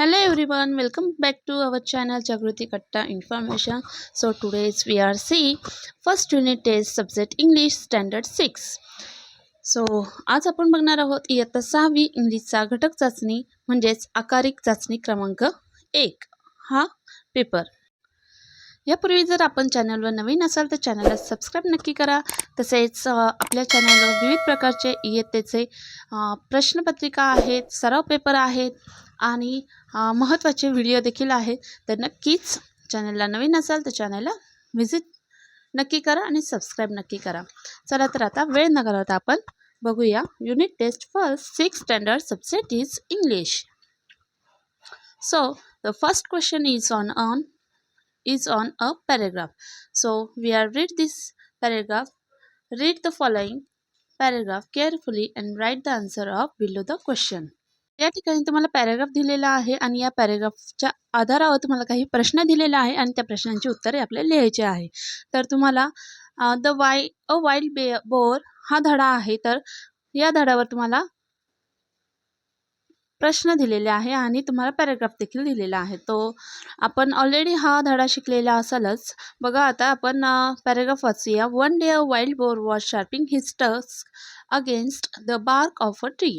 Hello everyone welcome back to our channel Jagruti Katta information so today's we are see first unit test subject English standard six so आज आपण बघणार आहोत इयत्ता सहावी इंग्लिशचा घटक चाचणी म्हणजेच आकारिक चाचणी क्रमांक एक. हा पेपर यापूर्वी जर आपण चॅनलवर नवीन असाल तर चॅनलला सबस्क्राईब नक्की करा. तसेच आपल्या चॅनलवर विविध प्रकारचे इयत्तेचे प्रश्नपत्रिका आहेत सराव पेपर आहेत आणि महत्त्वाचे व्हिडिओ देखील आहेत. तर नक्कीच चॅनलला नवीन असाल तर चॅनलला व्हिजिट नक्की करा आणि सबस्क्राईब नक्की करा. चला तर आता वेळ न घालवता आपण बघूया unit test first six standard subset is English. So the first question is on on is on a paragraph. So we are read this paragraph. Read the following paragraph carefully and write the answer of below the question. या ठिकाणी तुम्हाला paragraph दिलेला आहे आणि या पॅराग्राफच्या आधारावर तुम्हाला काही प्रश्न दिलेला आहे आणि त्या प्रश्नांची उत्तरे आपल्याला लिहायची आहे तर तुम्हाला द वाय अ वाईल्ड बे बोर हा धडा आहे तर या धड्यावर तुम्हाला प्रश्न दिलेले आहे आणि तुम्हाला पॅराग्राफ देखील दिलेला आहे. तो आपण ऑलरेडी हा धडा शिकलेला असालच. बघा आता आपण paragraph वाचूया. One day a wild boar was sharping his tusk against the bark of a tree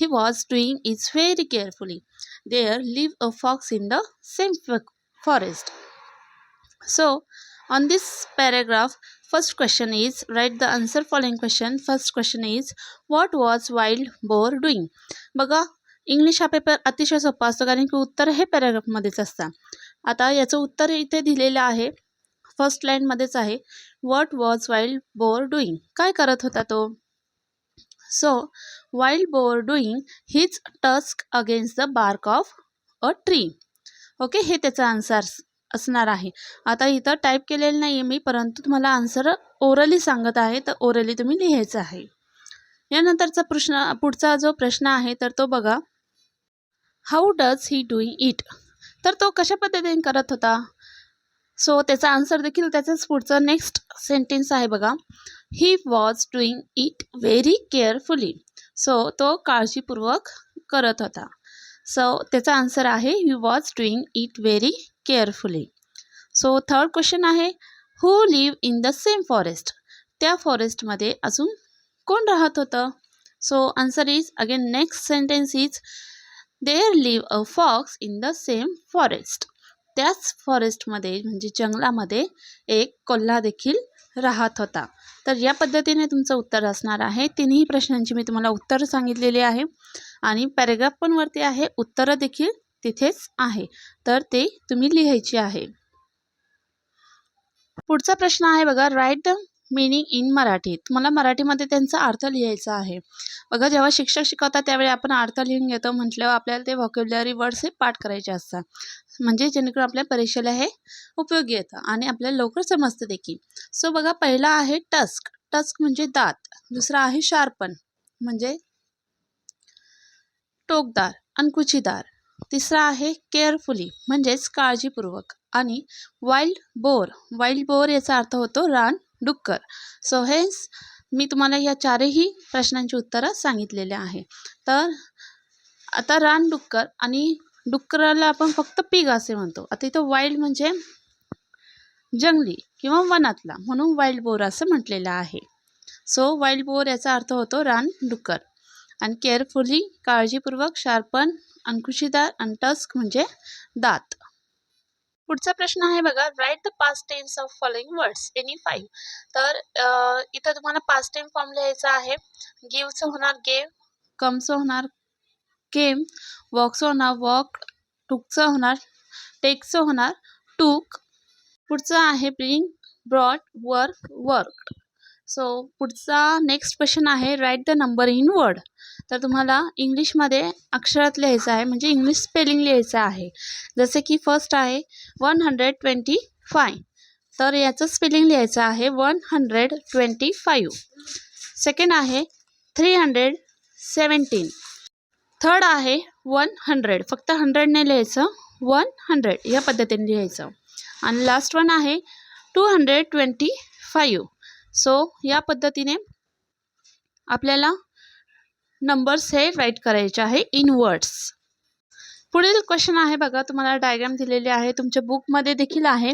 he was doing is very carefully there live a fox in the same forest so on this paragraph first question is write the answer following question. First question is what was wild boar doing? बघा English हा paper अतिशय सोपा असतो कारण की उत्तर हे पॅराग्राफमध्येच असतात आता याचं उत्तर इथे दिलेलं आहे. फर्स्ट लाईनमध्येच आहे. What was wild boar doing काय करत होता तो? So wild boar doing his tusk against the bark of a tree okay हे त्याचा आन्सर असणार आहे. आता इथं टाईप केलेलं नाही आहे मी परंतु तुम्हाला आन्सर ओरली सांगत आहे तर ओरली तुम्ही लिहायचं आहे. यानंतरचा प्रश्न पुढचा जो प्रश्न आहे तर तो बघा. How does he doing it तर तो कशा पद्धतीने करत होता? सो त्याचा आन्सर देखील त्याचाच पुढचं नेक्स्ट सेंटेन्स आहे बघा. He was doing it very carefully so तो काळजीपूर्वक करत होता. सो त्याचा आन्सर आहे he was doing it very carefully so third question आहे who live in the same forest त्या फॉरेस्टमध्ये अजून कोण राहत होतं? So answer is again next sentence is there live a fox in the same forest त्याच फॉरेस्टमध्ये म्हणजे जंगलामध्ये एक कोल्हा देखील राहत होता. तर या पद्धतीने तुमचं उत्तर असणार आहे. तिन्ही प्रश्नांची मी तुम्हाला उत्तरं सांगितलेली आहे. आणि पॅरेग्राफ पण वरती आहे. उत्तरं देखील तिथेच आहे. तर ते तुम्ही लिहायची आहे. पुढचा प्रश्न आहे बघा. राईट द मिनिंग इन मराठीत. मला मराठीमध्ये त्यांचा अर्थ लिहायचा आहे. बघा जेव्हा शिक्षक शिकवतात त्यावेळी आपण अर्थ लिहून घेतो. म्हटल्यावर आपल्याला ते व्हॉक्युलरी वर्ड्स हे पाठ करायचे असतात. म्हणजे जेणेकरून आपल्या परीक्षेला हे उपयोगी येतं आणि आपल्याला लवकर समजतं देखील. सो बघा पहिला आहे टस्क टस्क म्हणजे दात. दुसरा आहे शार्पन म्हणजे टोकदार अंकुचीदार तिसरा आहे केअरफुली म्हणजेच काळजीपूर्वक. आणि वाईल्ड बोर वाईल्ड बोर याचा अर्थ होतो रान डुक्कर सो हेच मी तुम्हाला या चारही प्रश्नांची उत्तरं सांगितलेले आहे. तर आता रान डुक्कर आणि डुक्कराला आपण फक्त पिग असे म्हणतो. आता इथं वाईल्ड म्हणजे जंगली किंवा वनातला म्हणून वाईल्ड बोर असं म्हटलेलं आहे. सो वाईल्ड बोर याचा अर्थ होतो रान डुक्कर आणि केअरफुली काळजीपूर्वक शार्पन अंकुशीदार आणि टस्क म्हणजे दात. पुढचा प्रश्न आहे बघा write the past tense of following words any five तर इथं तुम्हाला पास्ट टेन फॉर्म लिहायचा आहे. गिवचं होणार गेव कमचं होणार केम वॉकचं होणार वॉक टूकचं होणार टेकचं होणार टूक पुढचं आहे bring brought work work so पुढचा नेक्स्ट क्वेश्चन आहे write the number in word तर तुम्हाला इंग्लिशमध्ये अक्षरात लिहायचं आहे म्हणजे इंग्लिश स्पेलिंग लिहायचं आहे. जसे की फर्स्ट आहे वन हंड्रेड ट्वेंटी फाय तर याचं स्पेलिंग लिहायचं आहे one hundred twenty five second आहे थ्री हंड्रेड सेवन्टीन थर्ड आहे वन हंड्रेड फक्त हंड्रेडने लिहायचं वन हंड्रेड या पद्धतीने लिहायचं. आणि लास्ट वन आहे two hundred twenty five so या पद्धतीने आपल्याला नंबर्स हे राईट करायचे आहे इन वर्ड्स पुढील क्वेश्चन आहे बघा तुम्हाला डायग्राम दिलेले आहे तुमच्या बुकमध्ये देखील आहे.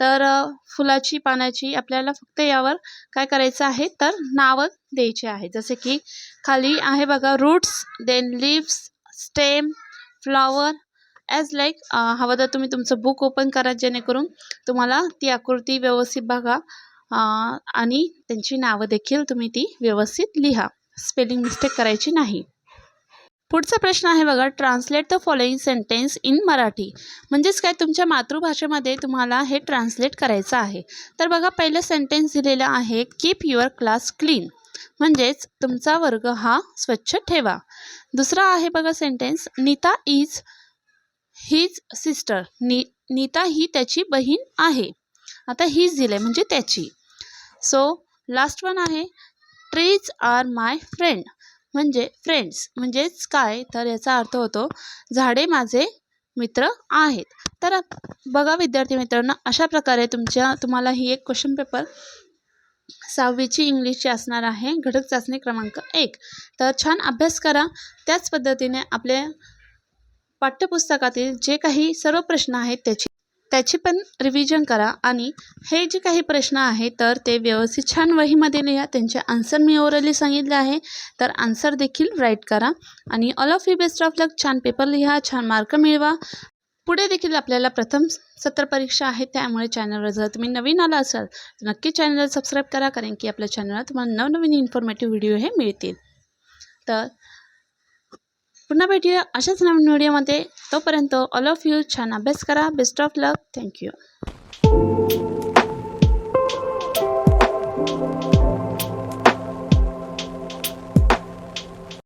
तर फुलाची पानाची आपल्याला फक्त यावर काय करायचं आहे तर नावं द्यायची आहे. जसे की खाली आहे बघा roots then leaves stem flower as like हवं तर तुम्ही तुमचं बुक ओपन करा जेणेकरून तुम्हाला ती आकृती व्यवस्थित बघा. आणि त्यांची नावं देखील तुम्ही ती व्यवस्थित लिहा. स्पेलिंग मिस्टेक करायची नाही. पुढचा प्रश्न आहे बघा translate the following sentence in Marathi. म्हणजेच काय तुमच्या मातृभाषेमध्ये तुम्हाला हे ट्रान्सलेट करायचं आहे. तर बघा पहिलं सेंटेन्स दिलेलं आहे कीप युअर क्लास क्लीन म्हणजेच तुमचा वर्ग हा स्वच्छ ठेवा. दुसरा आहे बघा sentence Neeta is his sister नी नीता ही त्याची बहीण आहे. आता हीच दिले म्हणजे त्याची. सो लास्ट वन आहे. ट्रीज आर माय फ्रेंड म्हणजे फ्रेंड्स म्हणजेच काय? तर याचा अर्थ होतो झाडे माझे मित्र आहेत. तर बघा विद्यार्थी मित्रांनो अशा प्रकारे तुमच्या तुम्हाला ही एक क्वेश्चन पेपर सहावीची इंग्लिशची असणार आहे. घटक चाचणी क्रमांक एक. तर छान अभ्यास करा. त्याच पद्धतीने आपल्या पाठ्यपुस्तकातील जे काही सर्व प्रश्न आहेत त्याची त्याची पण रिव्हिजन करा. आणि हे जे काही प्रश्न आहे तर ते व्यवस्थित छान वहीमध्ये लिहा. त्यांचे आन्सर मी ओरली सांगितले आहे. तर आन्सर देखील राईट करा. आणि all of you best of luck छान पेपर लिहा छान मार्क मिळवा. पुढे देखील आपल्याला प्रथम सत्र परीक्षा आहे त्यामुळे चॅनलवर जर तुम्ही नवीन आला असाल तर नक्की चॅनलला सबस्क्राईब करा कारण की आपल्या चॅनलला तुम्हाला नवनवीन इन्फॉर्मेटिव्ह व्हिडिओ हे मिळतील. तर पुन्हा भेटूया अशाच नवीन व्हिडिओमध्ये. तोपर्यंत ऑल ऑफ यू छान अभ्यास करा. Best of luck thank you